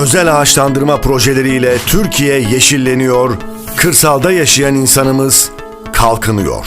Özel ağaçlandırma projeleriyle Türkiye yeşilleniyor, kırsalda yaşayan insanımız kalkınıyor.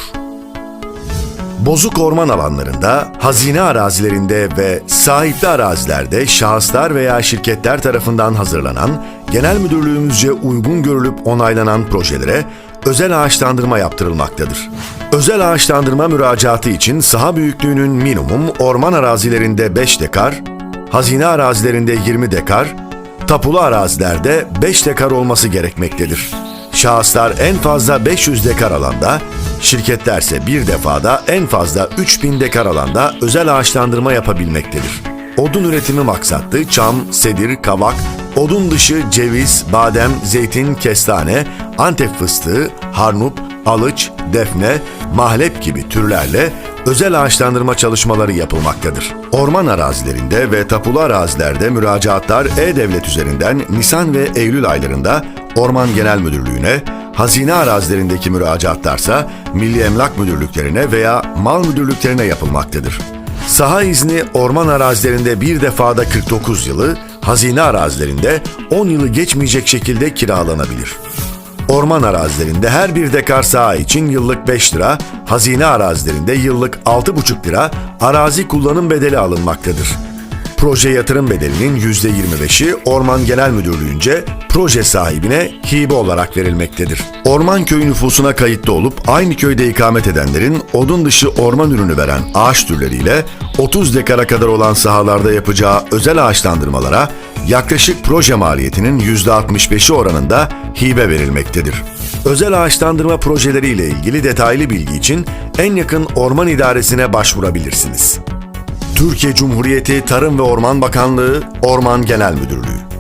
Bozuk orman alanlarında, hazine arazilerinde ve sahipli arazilerde şahıslar veya şirketler tarafından hazırlanan, genel müdürlüğümüzce uygun görülüp onaylanan projelere özel ağaçlandırma yaptırılmaktadır. Özel ağaçlandırma müracaatı için saha büyüklüğünün minimum orman arazilerinde 5 dekar, hazine arazilerinde 20 dekar, tapulu arazilerde 5 dekar olması gerekmektedir. Şahıslar en fazla 500 dekar alanda, şirketlerse bir defada en fazla 3000 dekar alanda özel ağaçlandırma yapabilmektedir. Odun üretimi maksatlı çam, sedir, kavak, odun dışı ceviz, badem, zeytin, kestane, antep fıstığı, harnup, alıç, defne, mahlep gibi türlerle özel ağaçlandırma çalışmaları yapılmaktadır. Orman arazilerinde ve tapulu arazilerde müracaatlar E-Devlet üzerinden Nisan ve Eylül aylarında Orman Genel Müdürlüğü'ne, hazine arazilerindeki müracaatlarsa Milli Emlak Müdürlüklerine veya Mal Müdürlüklerine yapılmaktadır. Saha izni orman arazilerinde bir defada 49 yılı, hazine arazilerinde 10 yılı geçmeyecek şekilde kiralanabilir. Orman arazilerinde her bir dekar saha için yıllık 5 lira, hazine arazilerinde yıllık 6,5 lira arazi kullanım bedeli alınmaktadır. Proje yatırım bedelinin %25'i Orman Genel Müdürlüğü'nce proje sahibine hibe olarak verilmektedir. Orman köyü nüfusuna kayıtlı olup aynı köyde ikamet edenlerin odun dışı orman ürünü veren ağaç türleriyle 30 dekara kadar olan sahalarda yapacağı özel ağaçlandırmalara yaklaşık proje maliyetinin %65'i oranında hibe verilmektedir. Özel ağaçlandırma projeleriyle ilgili detaylı bilgi için en yakın orman idaresine başvurabilirsiniz. Türkiye Cumhuriyeti Tarım ve Orman Bakanlığı Orman Genel Müdürlüğü